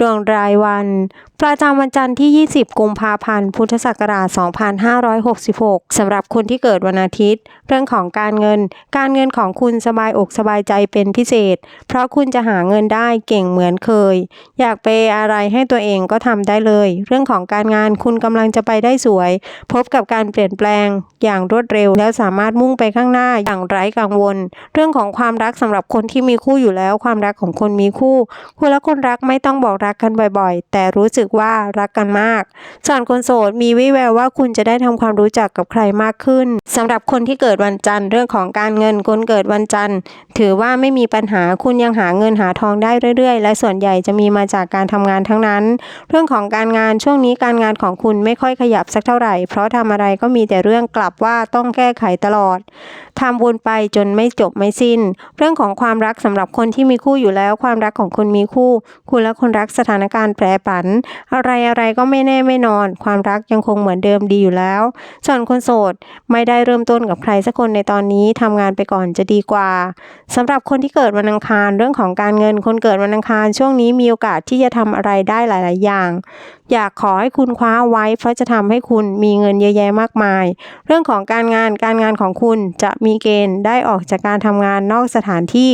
ดวงรายวัน ประจำวันจันทร์ที่ 20 กุมภาพันธ์ พุทธศักราช 2566 สำหรับคนที่เกิดวันอาทิตย์ เรื่องของการเงิน การเงินของคุณสบายอกสบายใจเป็นพิเศษ เพราะคุณจะหาเงินได้เก่งเหมือนเคย อยากไปอะไรให้ตัวเองก็ทำได้เลย เรื่องของการงานคุณกำลังจะไปได้สวย พบกับการเปลี่ยนแปลง อย่างรวดเร็ว แล้วสามารถมุ่งไปข้างหน้าอย่างไร้กังวล เรื่องของความรักสำหรับคนที่มีคู่อยู่แล้ว ความรักของคนมีคู่ คุณและคนรักไม่ต้องบอกรักกันบ่อยๆ แต่รู้สึกว่ารักกันมากส่วนคนโสดมีวิแววว่าคุณจะได้ทำความรู้จักกับใครมากขึ้นสำหรับคนที่เกิดวันจันทร์เรื่องของการเงินคนเกิดวันจันทร์ ถือว่าไม่มีปัญหาคุณยังหาเงินหาทองได้เรื่อยๆ และส่วนใหญ่จะมีมาจากการทำงานทั้งนั้น เรื่องของการงานช่วงนี้การงานของคุณไม่ค่อยขยับสักเท่าไหร่ เพราะทำอะไรก็มีแต่เรื่องกลับว่าต้องแก้ไขตลอด ทำวนไปจนไม่จบไม่สิ้น เรื่องของความรักสำหรับคนที่มีคู่อยู่แล้ว ความรักของคุณมีคู่ คุณและคนรักสถานการณ์แปรผัน อะไรอะไรก็ไม่แน่ไม่นอน ความรักยังคงเหมือนเดิมดีอยู่แล้ว ส่วนคนโสดไม่ได้เริ่มต้นกับใครสักคนในตอนนี้ทำงานไปก่อนจะดีกว่าสำหรับคนที่เกิดวันอังคารเรื่องของการเงินคนเกิดวันอังคารช่วงนี้มีโอกาสที่จะทำอะไรได้หลาย ๆ อย่าง อยากขอให้คุณคว้าไว้ เพราะจะทำให้คุณมีเงินเยอะแยะมากมาย เรื่องของการงานการงานของคุณจะมีเกณฑ์ได้ออกจากการทำงานนอกสถานที่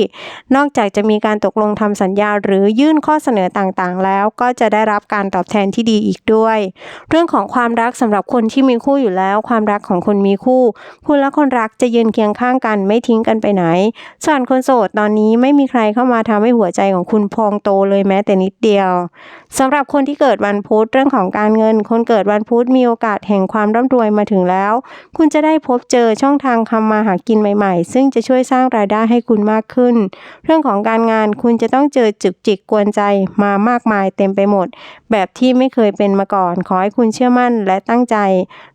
นอกจากจะมีการตกลงทำสัญญา หรือยื่นข้อเสนอต่างๆ แล้วก็จะได้รับการตอบแทนที่ดีอีกด้วย เรื่องของความรักสำหรับคนที่มีคู่อยู่แล้ว ความรักของคนมีคู่ คุณและคนรักจะยืนเคียงข้างกันไม่ทิ้งกันไปไหน ส่วนคนโสดตอนนี้ไม่มีใครเข้ามาทำให้หัวใจของคุณพองโตเลยแม้แต่นิดเดียวสำหรับคนที่เกิดวันพุธเรื่องของการเงิน คนเกิดวันพุธมีโอกาสแห่งความร่ำรวยมาถึงแล้ว คุณจะได้พบเจอช่องทางทำมาหากินใหม่ๆ ซึ่งจะช่วยสร้างรายได้ให้คุณมากขึ้น เรื่องของการงานคุณจะต้องเจอจุกจิกกวนใจมามากมายเต็มไปหมด แบบที่ไม่เคยเป็นมาก่อน ขอให้คุณเชื่อมั่นและตั้งใจ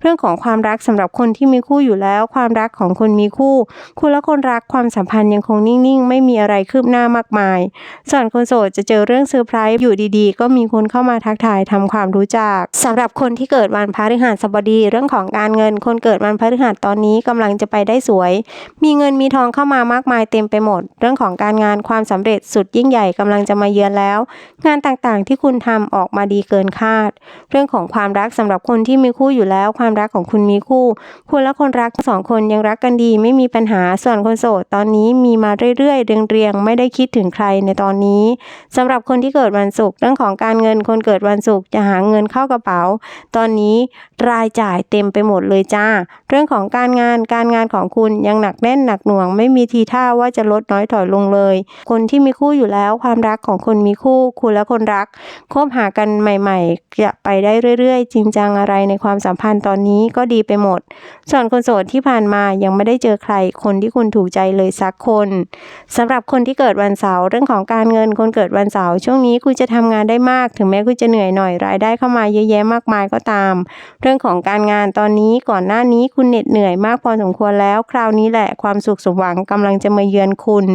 เรื่องของความรักสำหรับคนที่มีคู่อยู่แล้ว ความรักของคนมีคู่ คุณและคนรักความสัมพันธ์ยังคงนิ่งๆ ไม่มีอะไรคืบหน้ามากมาย ส่วนคนโสดจะเจอเรื่องเซอร์ไพรส์อยู่ดีๆ ก็มีคนเข้ามาทักทายทำความรู้จักสำหรับคนที่เกิดวันพฤหัสบดีเรื่องของการเงิน คนเกิดวันพฤหัสตอนนี้กำลังจะไปได้สวย มีเงินมีทองเข้ามามากมายเต็มไปหมด เรื่องของการงานความสำเร็จสุดยิ่งใหญ่กำลังจะมาเยือนแล้ว งานต่างๆที่คุณทำออกมาดีเกินคาด เรื่องของความรักสำหรับคนที่มีคู่อยู่แล้ว ความรักของคุณมีคู่ คุณและคนรักสองคนยังรักกันดีไม่มีปัญหาส่วนคนโสดตอนนี้มีมาเรื่อยๆเรียงๆไม่ได้คิดถึงใครในตอนนี้สำหรับคนที่เกิดวันศุกร์เรื่องของการเงินคนเกิดวันศุกร์จะหาหาเงินเข้ากระเป๋า ตอนนี้รายจ่ายเต็มไปหมดเลยจ้า เรื่องของการงานการงานของคุณยังหนักแน่นหนักหน่วง ไม่มีทีท่าว่าจะลดน้อยถอยลงเลย คนที่มีคู่อยู่แล้วความรักของคนมีคู่ คุณและคนรักคบหากันใหม่ๆจะไปได้เรื่อยๆ จริงจังอะไรในความสัมพันธ์ตอนนี้ก็ดีไปหมด ส่วนคนโสดที่ผ่านมายังไม่ได้เจอใคร คนที่คุณถูกใจเลยสักคนสำหรับคนที่เกิดวันเสาร์เรื่องของการเงินคนเกิดวันเสาร์ช่วงนี้คุณจะทำงานได้มาก ถึงแม้คุณจะเหนื่อยหน่อยรายได้เข้ามาเยอะแยะมากมายก็ตาม เรื่องของการงานตอนนี้ก่อนหน้านี้คุณเหน็ดเหนื่อยมากพอสมควรแล้ว คราวนี้แหละความสุขสมหวังกำลังจะมาเยือนคุณ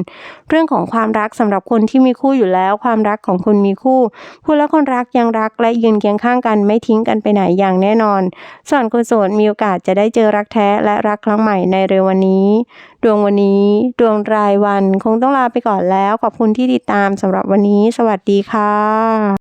เรื่องของความรักสำหรับคนที่มีคู่อยู่แล้ว ความรักของคนมีคู่คุณและคนรักยังรักและยืนเคียงข้างกันไม่ทิ้งกันไปไหนอย่างแน่นอน ส่วนคนโสดมีโอกาสจะได้เจอรักแท้และรักครั้งใหม่ในเร็ววันนี้ ดวงวันนี้ ดวงรายวันคงต้องลาไปก่อนแล้ว ขอบคุณที่ติดตามสำหรับวันนี้ สวัสดีค่ะ